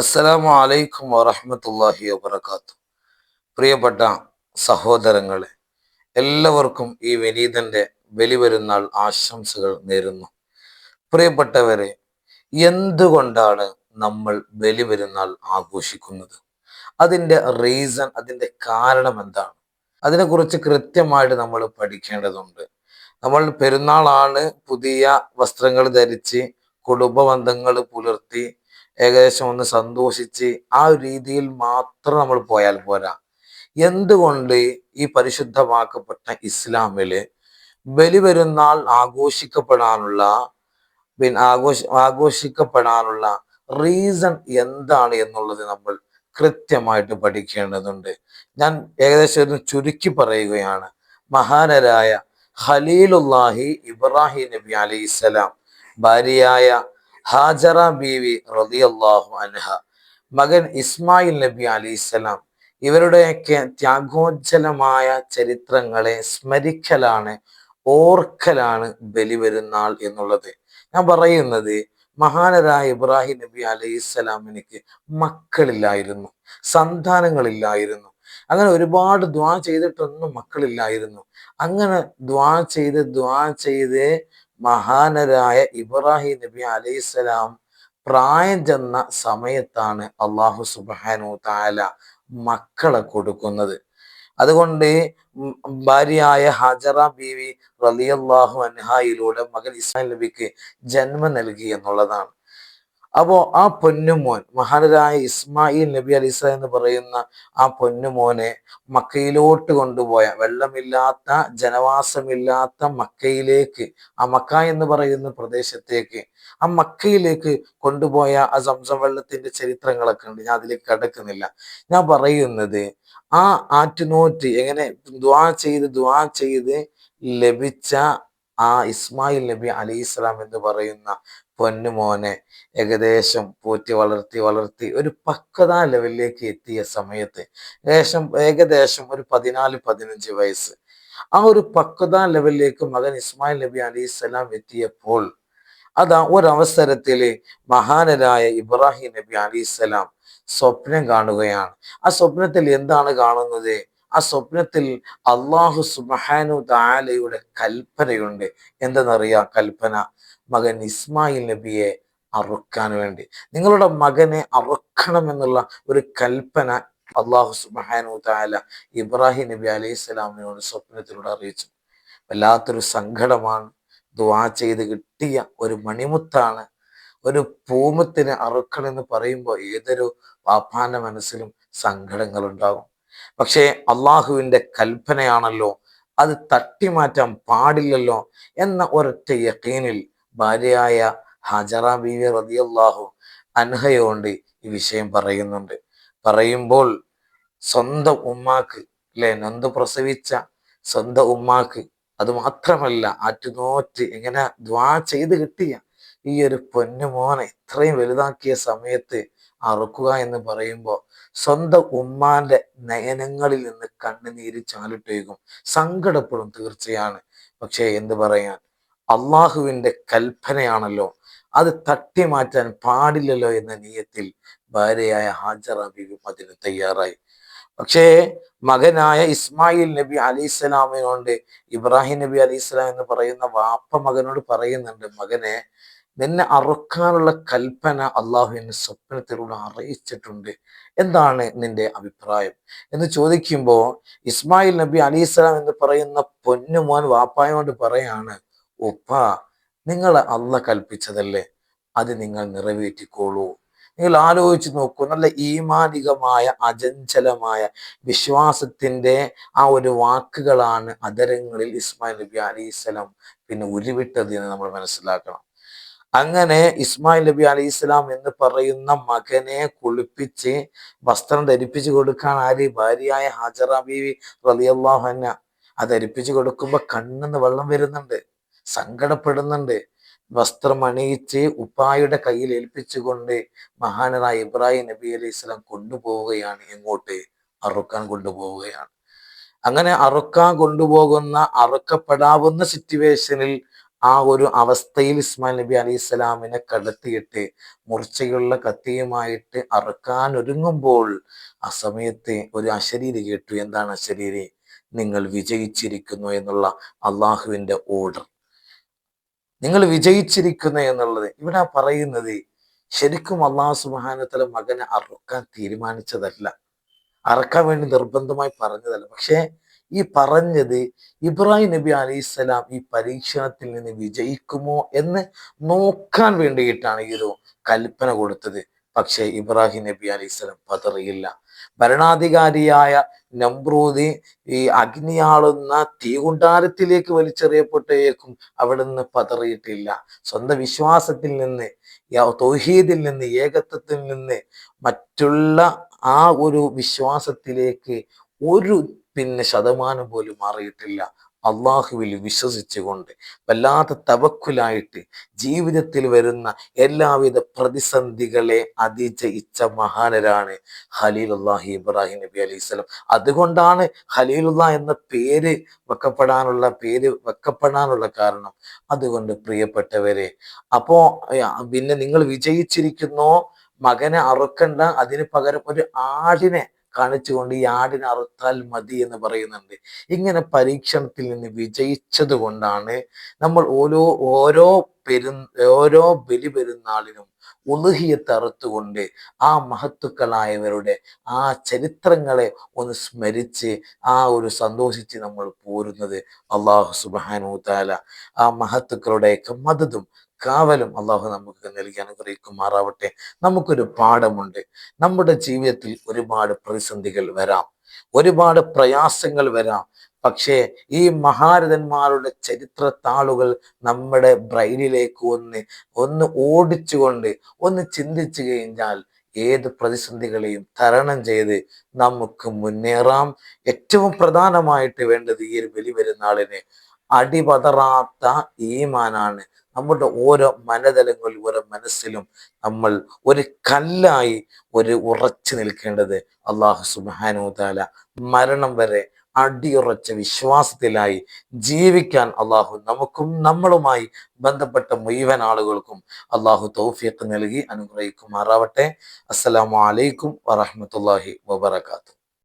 അസ്സലാമു അലൈക്കും വറഹമത്തല്ലാഹി വബർക്കാത്തു പ്രിയപ്പെട്ട സഹോദരങ്ങളെ എല്ലാവർക്കും ഈ വിനീതന്റെ ബലിപെരുന്നാൾ ആശംസകൾ നേരുന്നു. പ്രിയപ്പെട്ടവരെ എന്തുകൊണ്ടാണ് നമ്മൾ ബലിപെരുന്നാൾ ആഘോഷിക്കുന്നത്? അതിന്റെ റീസൺ അതിന്റെ കാരണം എന്താണ്? അതിനെക്കുറിച്ച് കൃത്യമായിട്ട് നമ്മൾ പഠിക്കേണ്ടതുണ്ട്. നമ്മൾ പെരുന്നാളാണ് പുതിയ വസ്ത്രങ്ങൾ ധരിച്ച് കുടുംബ ബന്ധങ്ങൾ പുലർത്തി ഏകദേശം ഒന്ന് സന്തോഷിച്ച് ആ ഒരു രീതിയിൽ മാത്രം നമ്മൾ പോയാൽ പോരാ. എന്തുകൊണ്ട് ഈ പരിശുദ്ധമാക്കപ്പെട്ട ഇസ്ലാമിൽ ബലിപെരുന്നാൾ ആഘോഷിക്കപ്പെടാനുള്ള പിന്നെ ആഘോഷ ആഘോഷിക്കപ്പെടാനുള്ള റീസൺ എന്താണ് എന്നുള്ളത് നമ്മൾ കൃത്യമായിട്ട് പഠിക്കേണ്ടതുണ്ട്. ഞാൻ ഏകദേശം ഒന്ന് ചുരുക്കി പറയുകയാണ്. മഹാനരായ ഖലീലുല്ലാഹി ഇബ്രാഹിം നബി അലൈഹിസ്സലാം ഭാര്യയായ ഹാജറ ബീവി റളിയല്ലാഹു അൻഹ. മകൻ ഇസ്മായിൽ നബി അലൈഹിസ്സലാം ഇവരുടെയൊക്കെ ത്യാഗോജ്ജലമായ ചരിത്രങ്ങളെ സ്മരിക്കലാണ് ഓർക്കലാണ് ബലി വരുന്നാൾ എന്നുള്ളത്. ഞാൻ പറയുന്നത് മഹാനരായ ഇബ്രാഹിം നബി അലൈഹിസ്സലാമിനിക്ക് മക്കളില്ലായിരുന്നു സന്താനങ്ങളില്ലായിരുന്നു. അങ്ങനെ ഒരുപാട് ദ്വാ ചെയ്തിട്ടൊന്നും മക്കളില്ലായിരുന്നു. അങ്ങനെ ദ്വാ ചെയ്ത് ദ്വാ ചെയ്ത് മഹാനരായ ഇബ്രാഹിം നബി അലൈഹിസ്സലാം പ്രായം ചെന്ന സമയത്താണ് അള്ളാഹു സുബാനു താല മക്കളെ കൊടുക്കുന്നത്. അതുകൊണ്ട് ഭാര്യയായ ഹജറ ബീവി റലിയല്ലാഹു അൻഹായിലൂടെ മകൻ ഇസ്മായിൽ നബിക്ക് ജന്മം നൽകി എന്നുള്ളതാണ്. അപ്പോ ആ പൊന്നുമോൻ മഹാനരായ ഇസ്മായിൽ നബി അലിസ എന്ന് പറയുന്ന ആ പൊന്നുമോനെ മക്കയിലോട്ട് കൊണ്ടുപോയ വെള്ളമില്ലാത്ത ജനവാസമില്ലാത്ത മക്കയിലേക്ക് ആ മക്ക എന്ന് പറയുന്ന പ്രദേശത്തേക്ക് ആ മക്കയിലേക്ക് കൊണ്ടുപോയ ആ സംസം വെള്ളത്തിന്റെ ചരിത്രങ്ങളൊക്കെ ഉണ്ട്. ഞാൻ അതിലേക്ക് കടക്കുന്നില്ല. ഞാൻ പറയുന്നത് ആ ആറ്റുനോറ്റ് എങ്ങനെ ദ്വാ ചെയ്ത് ദ്വാ ചെയ്ത് ലഭിച്ച ആ ഇസ്മായിൽ നബി അലി ഇസ്ലാം എന്ന് പറയുന്ന പൊന്നുമോനെ ഏകദേശം പോറ്റി വളർത്തി വളർത്തി ഒരു പക്വത ലെവലിലേക്ക് എത്തിയ സമയത്ത് ഏകദേശം ഏകദേശം ഒരു പതിനാല് പതിനഞ്ച് വയസ്സ്. ആ ഒരു പക്വത ലെവലിലേക്ക് മകൻ ഇസ്മായിൽ നബി അലി എത്തിയപ്പോൾ അതാ ഒരവസരത്തിൽ മഹാനരായ ഇബ്രാഹിം നബി അലി സ്വപ്നം കാണുകയാണ്. ആ സ്വപ്നത്തിൽ എന്താണ് കാണുന്നത്? ആ സ്വപ്നത്തിൽ അള്ളാഹു സുബാനു താലയുടെ കൽപ്പനയുണ്ട്. എന്തെന്നറിയാം കൽപ്പന? മകൻ ഇസ്മായിൽ നബിയെ അറുക്കാൻ വേണ്ടി. നിങ്ങളുടെ മകനെ അറുക്കണം എന്നുള്ള ഒരു കൽപ്പന അള്ളാഹു സുബാനു താല ഇബ്രാഹിം നബി അലൈഹി സ്വലാമിനോട് സ്വപ്നത്തിലൂടെ അറിയിച്ചു. വല്ലാത്തൊരു സങ്കടമാണ്. ദുവാ ചെയ്ത് കിട്ടിയ ഒരു മണിമുത്താണ്. ഒരു പൂമത്തിന് അറുക്കണം എന്ന് പറയുമ്പോൾ ഏതൊരു വാപ്പാന്റെ മനസ്സിലും സങ്കടങ്ങൾ ഉണ്ടാകും പക്ഷേ അള്ളാഹുവിന്റെ കൽപ്പനയാണല്ലോ അത് തട്ടിമാറ്റാൻ പാടില്ലല്ലോ എന്ന ഒരൊറ്റ യക്കീനിൽ ഭാര്യയായ ഹജറ ബീവി റതിയല്ലാഹു അൻഹയോണ്ട് ഈ വിഷയം പറയുന്നുണ്ട്. പറയുമ്പോൾ സ്വന്തം ഉമ്മാക്ക് അല്ലെ നൊന്ത് പ്രസവിച്ച സ്വന്തം ഉമ്മാക്ക് അത് മാത്രമല്ല ആറ്റുനോറ്റ് എങ്ങനെ ദ്വാ ചെയ്ത് കിട്ടിയ ഈ ഒരു പൊന്നുമോനെ ഇത്രയും വലുതാക്കിയ സമയത്ത് അറുക്കുക എന്ന് പറയുമ്പോൾ സ്വന്തം ഉമ്മാന്റെ നയനങ്ങളിൽ നിന്ന് കണ്ണുനീര് ചാലിട്ടേക്കും സങ്കടപ്പെടും തീർച്ചയാണ്. പക്ഷേ എന്ത് പറയാൻ? അള്ളാഹുവിന്റെ കൽപ്പനയാണല്ലോ. അത് തട്ടി മാറ്റാൻ പാടില്ലല്ലോ എന്ന നീയത്തിൽ ഭാര്യയായ ഹാജറ ബിബി അതിന് തയ്യാറായി. പക്ഷേ മകനായ ഇസ്മായിൽ നബി അലിസ്ലാമിനോണ്ട് ഇബ്രാഹിം നബി അലിസ്ലാം എന്ന് പറയുന്ന വാപ്പ മകനോട് പറയുന്നുണ്ട് മകനെ നിന്നെ അറുക്കാനുള്ള കൽപ്പന അള്ളാഹു എന്നെ സ്വപ്നത്തിലൂടെ അറിയിച്ചിട്ടുണ്ട്. എന്താണ് നിന്റെ അഭിപ്രായം? എന്ന് ചോദിക്കുമ്പോൾ ഇസ്മായിൽ നബി അലിസ്ലാം എന്ന് പറയുന്ന പൊന്നുമോൻ വാപ്പായോട് പറയാണ് ഉപ്പ നിങ്ങൾ അല്ല കൽപ്പിച്ചതല്ലേ? അത് നിങ്ങൾ നിറവേറ്റിക്കോളൂ. നിങ്ങൾ ആലോചിച്ച് നോക്കൂ നല്ല ഈമാനികമായ അജഞ്ചലമായ വിശ്വാസത്തിന്റെ ആ ഒരു വാക്കുകളാണ് അതരങ്ങളിൽ ഇസ്മായിൽ നബി അലൈഹിസ്സലാം പിന്നെ ഉരുവിട്ടത് എന്ന് നമ്മൾ മനസ്സിലാക്കണം. അങ്ങനെ ഇസ്മായിൽ നബി അലൈഹി ഇസ്ലാം എന്ന് പറയുന്ന മകനെ കുളിപ്പിച്ച് വസ്ത്രം ധരിപ്പിച്ചു കൊടുക്കാൻ ആര്? ഭാര്യയായ ഹാജറ ബീവി റലിയല്ലാഹന്ന അത് ധരിപ്പിച്ചു കൊടുക്കുമ്പോ കണ്ണെന്ന് വെള്ളം വരുന്നുണ്ട്. സങ്കടപ്പെടുന്നുണ്ട്. വസ്ത്രം അണിയിച്ച് ഉപ്പായുടെ കയ്യിൽ ഏൽപ്പിച്ചുകൊണ്ട് മഹാനായ ഇബ്രാഹിം നബി അലൈഹി ഇസ്ലാം കൊണ്ടുപോവുകയാണ് എങ്ങോട്ട് അറുക്കാൻ കൊണ്ടുപോവുകയാണ്. അങ്ങനെ അറുക്കാൻ കൊണ്ടുപോകുന്ന അറുക്കപ്പെടാവുന്ന സിറ്റുവേഷനിൽ ആ ഒരു അവസ്ഥയിൽ ഇസ്മായിൽ നബി അലൈഹി സ്വലാമിനെ കടത്തിയിട്ട് മുർച്ചയുള്ള കത്തിയുമായിട്ട് അറുക്കാൻ ഒരുങ്ങുമ്പോൾ ആ സമയത്ത് ഒരു അശരീരി കേട്ടു. എന്താണ് അശരീരി? നിങ്ങൾ വിജയിച്ചിരിക്കുന്നു എന്നുള്ള അള്ളാഹുവിന്റെ ഓർഡർ നിങ്ങൾ വിജയിച്ചിരിക്കുന്നു എന്നുള്ളത്. ഇവിടെ പറയുന്നത് ശരിക്കും അള്ളാഹു സുബാനത്തല മകനെ അറുക്കാൻ തീരുമാനിച്ചതല്ല. അറക്കാൻ വേണ്ടി നിർബന്ധമായി പറഞ്ഞതല്ല. പക്ഷേ ഈ പറഞ്ഞത് ഇബ്രാഹിം നബി അലൈഹിസ്സലാം ഈ പരീക്ഷണത്തിൽ നിന്ന് വിജയിക്കുമോ എന്ന് നോക്കാൻ വേണ്ടിയിട്ടാണ് ഈ ഒരു കൽപ്പന കൊടുത്തത്. പക്ഷേ ഇബ്രാഹിം നബി അലൈഹി സ്വലം പതറിയില്ല. ഭരണാധികാരിയായ നമ്രൂദി ഈ അഗ്നിയാളുന്ന തീകുണ്ടാരത്തിലേക്ക് വലിച്ചെറിയപ്പെട്ടേക്കും അവിടെ നിന്ന് പതറിയിട്ടില്ല. സ്വന്തം വിശ്വാസത്തിൽ നിന്ന് തൗഹീദിൽ നിന്ന് ഏകത്വത്തിൽ നിന്ന് മറ്റുള്ള ആ ഒരു വിശ്വാസത്തിലേക്ക് ഒരു പിന്നെ ശതമാനം പോലും മാറിയിട്ടില്ല. അള്ളാഹുവിൽ വിശ്വസിച്ചുകൊണ്ട് വല്ലാത്ത തവക്കുലായിട്ട് ജീവിതത്തിൽ വരുന്ന എല്ലാവിധ പ്രതിസന്ധികളെ അതിജയിച്ച മഹാനരാണ് ഹലീലുല്ലാഹി ഇബ്രാഹിം നബി അലൈഹി സ്വലം. അതുകൊണ്ടാണ് ഖലീലുള്ള എന്ന പേര് വെക്കപ്പെടാനുള്ള പേര് വെക്കപ്പെടാനുള്ള കാരണം അതുകൊണ്ട് പ്രിയപ്പെട്ടവരെ അപ്പോ പിന്നെ നിങ്ങൾ വിജയിച്ചിരിക്കുന്നോ മകനെ അറുക്കണ്ട അതിന് പകരം ഒരു ആടിനെ കാണിച്ചുകൊണ്ട് ഈ ആടിനെ അറുത്താൽ മതി എന്ന് പറയുന്നുണ്ട്. ഇങ്ങനെ പരീക്ഷണത്തിൽ നിന്ന് വിജയിച്ചത് കൊണ്ടാണ് നമ്മൾ ഓരോ ഓരോ പെരു ഓരോ ബലി പെരുന്നാളിനും ഉലുഹിയത്ത് അറുത്തുകൊണ്ട് ആ മഹത്തുക്കളായവരുടെ ആ ചരിത്രങ്ങളെ ഒന്ന് സ്മരിച്ച് ആ ഒരു സന്തോഷിച്ച് നമ്മൾ പോരുന്നത് അള്ളാഹു സുബാനു താല ആ മഹത്തുക്കളുടെയൊക്കെ മതതും കാവലും അള്ളാഹു നമുക്ക് നൽകി അനുഗ്രഹിക്കുമാറാവട്ടെ. നമുക്കൊരു പാഠമുണ്ട്. നമ്മുടെ ജീവിതത്തിൽ ഒരുപാട് പ്രതിസന്ധികൾ വരാം. ഒരുപാട് പ്രയാസങ്ങൾ വരാം. പക്ഷേ ഈ മഹാരഥന്മാരുടെ ചരിത്ര താളുകൾ നമ്മുടെ ബ്രെയിനിലേക്ക് ഒന്ന് ഒന്ന് ഓടിച്ചുകൊണ്ട് ഒന്ന് ചിന്തിച്ചു കഴിഞ്ഞാൽ ഏത് പ്രതിസന്ധികളെയും തരണം ചെയ്ത് നമുക്ക് മുന്നേറാം. ഏറ്റവും പ്രധാനമായിട്ട് വേണ്ടത് ഈ ഒരു ബലി പെരുന്നാളിന് അടിപതറാത്ത ഈമാനാണ് നമ്മുടെ ഓരോ മനതലങ്ങളിൽ ഓരോ മനസ്സിലും നമ്മൾ ഒരു കല്ലായി ഒരു ഉറച്ചു നിൽക്കേണ്ടത് അള്ളാഹു സുബാനു താല മരണം വരെ അടിയുറച്ച വിശ്വാസത്തിലായി ജീവിക്കാൻ അള്ളാഹു നമുക്കും നമ്മളുമായി ബന്ധപ്പെട്ട മുഴുവൻ ആളുകൾക്കും അള്ളാഹു തൗഫീഖ് നൽകി അനുഗ്രഹിക്കുമാറാവട്ടെ. അസ്സലാമു അലൈക്കും വറഹമത്തല്ലാഹി വബർക്കാത്തു